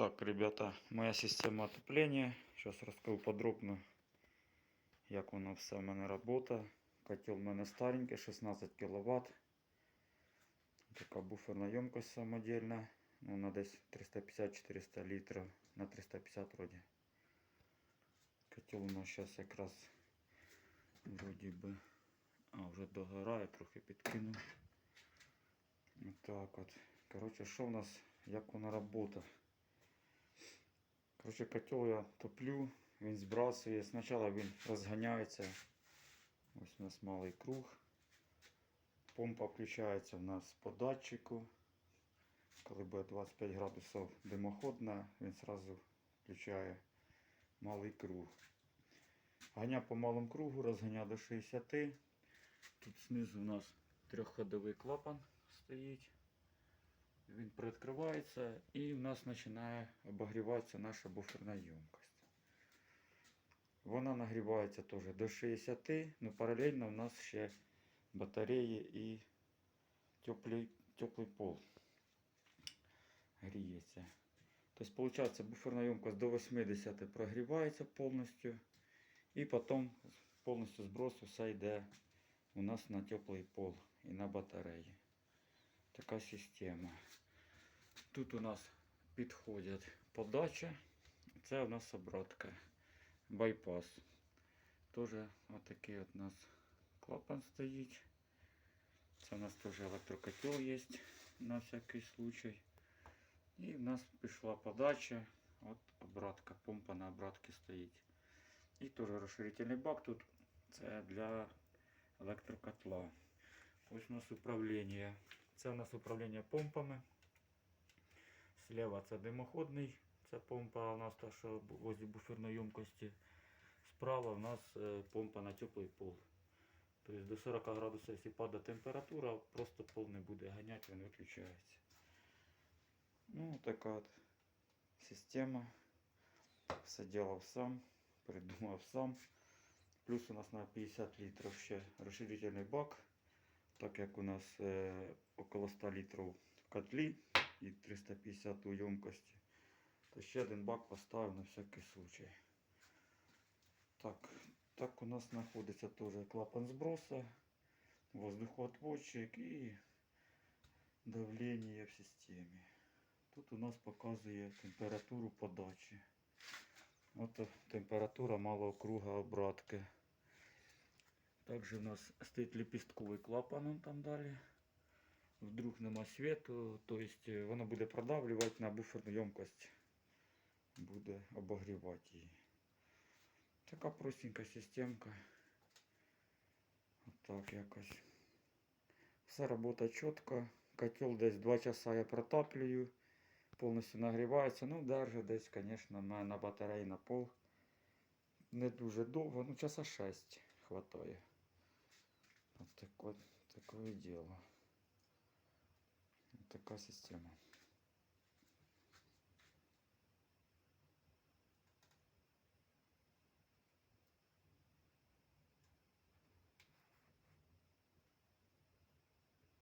Так, ребята, моя система отопления. Сейчас розкажу подробно, як воно все в мене робота. Котел в мене старенький, 16 кВт. Така буферна ємкость самодільна. Ну, на десь 350-400 літрів на 350 вроді. Котел у нас зараз якраз вроді би. А, вже догорає, трохи підкинув. Так от. Коротше, що в нас, як вона робота? Коротше, котел я топлю, він збрасує. Спочатку він розганяється. Ось у нас малий круг. Помпа включається у нас по датчику. Коли буде 25 градусів димоходна, він одразу включає малий круг. Ганя по малому кругу, розганя до 60. Тут знизу у нас трьохходовий клапан стоїть. Він приоткривається і в нас починає обогріватися наша буферна ємкость. Вона нагрівається теж до 60, ну паралельно у нас ще батареї і теплий, теплий пол гріється. Тобто, виходить, буферна ємкость до 80 прогрівається повністю. І потім повністю збросу все йде у нас на теплий пол і на батареї. Така система. Тут у нас підходять подача. Це у нас обратка. Байпас. Тоже отакий от у нас клапан стоїть. Це у нас теж електрокотел є на всякий случай. І в нас пішла подача. От обратка, помпа на обратці стоїть. І теж розширительний бак тут. Це для електрокотла. Ось у нас управління. Це у нас управління помпами. Слева це димоходний, це помпа у нас та, що возле буферної ємкості. Справа у нас е, помпа на теплий пол. Тобто до 40 градусів, якщо падає температура, просто пол не буде ганяти, він виключається. Ну, така от система. Все делав сам, придумав сам. Плюс у нас на 50 літрів ще розширительний бак. Так як у нас е, около 100 літрів в котлі і 350 у ємкості, то ще один бак поставив на всякий случай. Так, так у нас знаходиться теж клапан зброса, воздухоотводчик і давлення в системі. Тут у нас показує температуру подачі. От температура малого круга обратки. Также у нас стоит лепестковый клапан там далі. Вдруг нема світу, то есть е, воно буде продавлювати на буферну ємкость. Буде обогрівати її. Така простенька системка. Отак якось. Все робота чітко. Котел десь 2 часа я протаплюю. Повністю нагрівається. Ну, держить десь, звісно, мене на батареї на пол. Не дуже довго, ну часа 6 хватає. Вот такое, такое дело. Вот система.